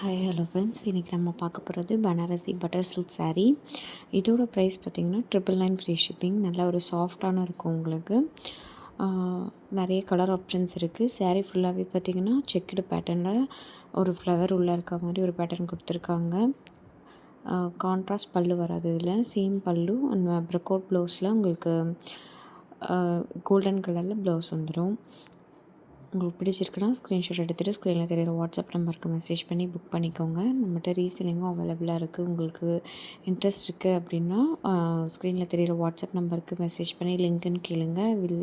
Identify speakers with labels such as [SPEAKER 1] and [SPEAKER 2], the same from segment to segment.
[SPEAKER 1] Hi hello friends இன்றைக்கி நம்ம பார்க்க போகிறது பனாரசி பட்டர் சில்க் சாரீ இதோட ப்ரைஸ் பார்த்திங்கன்னா ட்ரிபிள் நைன் ஃப்ரீ ஷிப்பிங் நல்லா ஒரு சாஃப்டான இருக்கும் உங்களுக்கு. நிறைய கலர் ஆப்ஷன்ஸ் இருக்குது சாரீ ஃபுல்லாகவே பார்த்திங்கன்னா செக்குடு பேட்டர்னில் ஒரு ஃப்ளவர் உள்ளே இருக்க மாதிரி ஒரு பேட்டர்ன் கொடுத்துருக்காங்க. கான்ட்ராஸ்ட் பல்லு வராது இதில். சேம் பல்லு அண்ட் ப்ரக்கோட் ப்ளவுஸில் உங்களுக்கு கோல்டன் கலரில் ப்ளவுஸ் வந்துடும் உங்களுக்கு பிடிச்சிருக்குன்னா ஸ்க்ரீன்ஷாட் எடுத்துகிட்டு ஸ்க்ரீனில் தெரியுற வாட்ஸ்அப் நம்பருக்கு மெசேஜ் பண்ணி புக் பண்ணிக்கோங்க. நம்மகிட்ட ரீசெல்லிங்கும் அவைலபிளாக இருக்குது உங்களுக்கு இன்ட்ரெஸ்ட் இருக்குது அப்படின்னா ஸ்க்ரீனில் தெரியுற வாட்ஸ்அப் நம்பருக்கு மெசேஜ் பண்ணி லிங்க்குன்னு கேளுங்க. வில்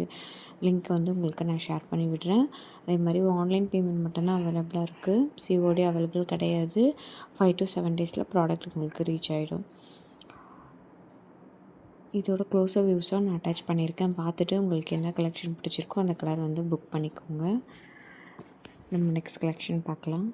[SPEAKER 1] லிங்க் வந்து உங்களுக்கு நான் ஷேர் பண்ணி விடுறேன். அதே மாதிரி ஆன்லைன் பேமெண்ட் மட்டும்தான் அவைலபிளாக இருக்குது சிஓடி அவைலபிள் கிடையாது. ஃபைவ் டு செவன் டேஸில் ப்ராடக்ட் உங்களுக்கு ரீச் ஆகிடும் இதோட க்ளோஸர் வியூஸாக நான் அட்டாச் பண்ணியிருக்கேன். பார்த்துட்டு உங்களுக்கு என்ன கலெக்ஷன் பிடிச்சிருக்கோ அந்த கலர் வந்து புக் பண்ணிக்கோங்க. நம்ம நெக்ஸ்ட் கலெக்ஷன் பார்க்கலாம்.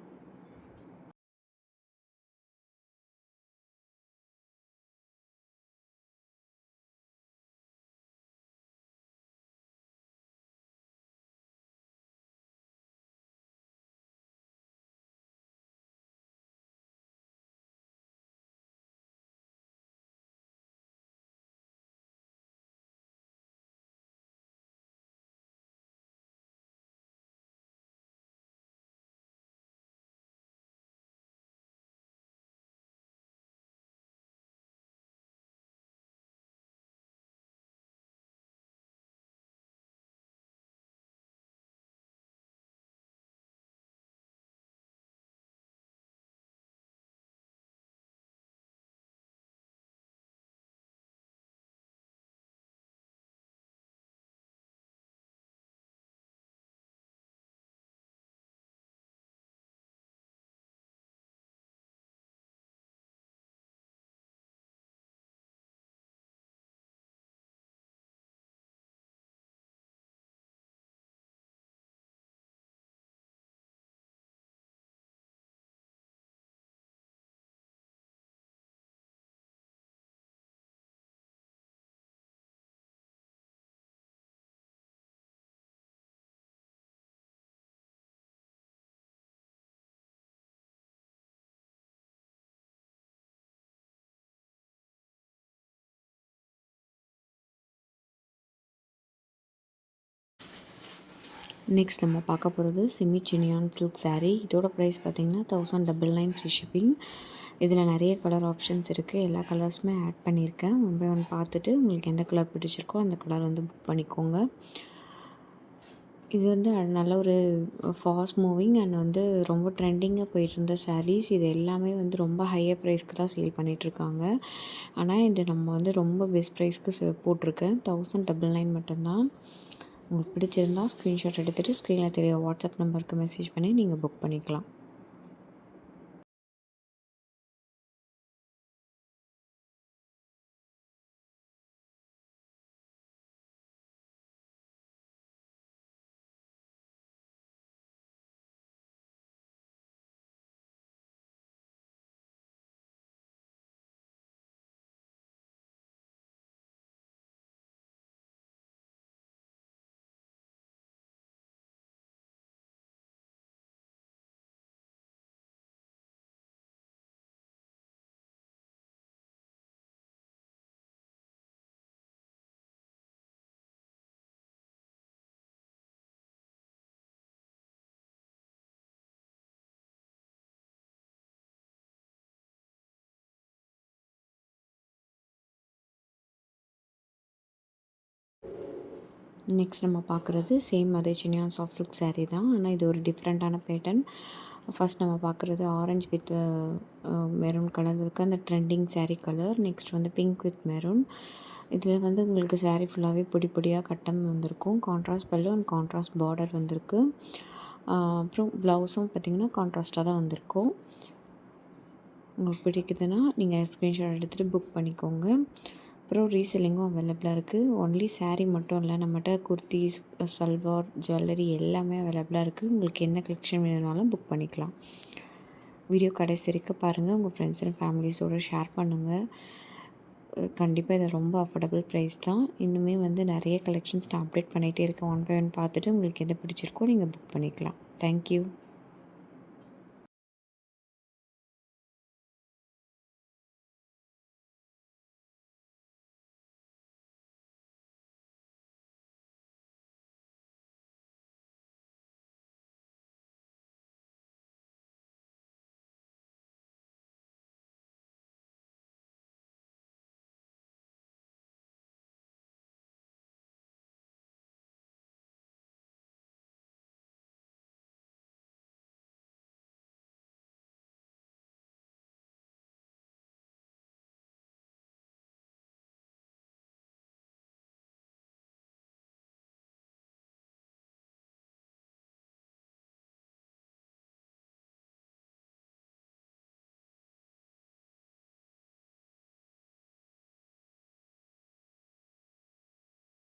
[SPEAKER 1] நெக்ஸ்ட் நம்ம பார்க்க போகிறது சிமி சினியான் சில்க் சாரீ இதோட ப்ரைஸ் பார்த்தீங்கன்னா thousand double nine free shipping இதில் நிறைய கலர் ஆப்ஷன்ஸ் இருக்குது எல்லா கலர்ஸுமே ஆட் பண்ணியிருக்கேன். ஒன் பை ஒன் பார்த்துட்டு உங்களுக்கு எந்த கலர் பிடிச்சிருக்கோ அந்த கலர் வந்து புக் பண்ணிக்கோங்க. இது வந்து நல்ல ஒரு ஃபாஸ்ட் மூவிங் அண்ட் வந்து ரொம்ப ட்ரெண்டிங்காக போயிட்டு இருந்த சாரீஸ் இது எல்லாமே வந்து ரொம்ப ஹையர் ப்ரைஸ்க்கு தான் சேல் பண்ணிகிட்ருக்காங்க ஆனால் இது நம்ம வந்து ரொம்ப பெஸ்ட் ப்ரைஸ்க்கு போட்டிருக்கேன் தௌசண்ட் டபுள் நைன் மட்டும்தான். உங்களுக்கு பிடிச்சிருந்தா ஸ்க்ரீன்ஷாட் எடுத்துகிட்டு ஸ்க்ரீனில் தெரிய வாட்ஸ்அப் நம்பருக்கு மெசேஜ் பண்ணி நீங்கள் புக் பண்ணிக்கலாம். நெக்ஸ்ட் நம்ம பார்க்குறது சேம் அதே சின்ன சாஃப்ட் சில்க் சேரீ தான். ஆனால் இது ஒரு டிஃப்ரெண்ட்டான பேட்டர்ன் ஃபஸ்ட் நம்ம பார்க்குறது orange with maroon uh, colour uh, இருக்குது அந்த ட்ரெண்டிங் saree கலர் நெக்ஸ்ட் வந்து பிங்க் வித் மெரூன் இதில் வந்து உங்களுக்கு சேரீ ஃபுல்லாகவே பொடி பொடியாக கட்டம் வந்திருக்கும். கான்ட்ராஸ்ட் பல்லு அண்ட் கான்ட்ராஸ்ட் பார்டர் வந்திருக்கு. அப்புறம் ப்ளவுஸும் பார்த்திங்கன்னா கான்ட்ராஸ்ட்டாக தான் வந்திருக்கும். உங்களுக்கு பிடிக்குதுன்னா நீங்கள் ஸ்க்ரீன்ஷாட் எடுத்துகிட்டு புக் பண்ணிக்கோங்க. அப்புறம் ரீசெல்லிங்கும் அவைலபிளாக இருக்குது ஒன்லி சாரீ மட்டும் இல்லை நம்மகிட்ட குர்த்திஸ் சல்வார் ஜுவல்லரி எல்லாமே அவைலபிளாக இருக்குது உங்களுக்கு என்ன கலெக்ஷன் வேணும்னாலும் புக் பண்ணிக்கலாம். வீடியோ கடைசி வரைக்கும் பாருங்கள் உங்கள் ஃப்ரெண்ட்ஸ் அண்ட் ஃபேமிலிஸோடு ஷேர் பண்ணுங்கள் கண்டிப்பாக இது ரொம்ப அஃபோர்டபுள் ப்ரைஸ் தான். இன்னுமே வந்து நிறைய கலெக்ஷன்ஸ் நான் அப்டேட் பண்ணிகிட்டே இருக்கேன். ஒன் பை ஒன் பார்த்துட்டு உங்களுக்கு எது பிடிச்சிருக்கோ நீங்கள் புக் பண்ணிக்கலாம். தேங்க்யூ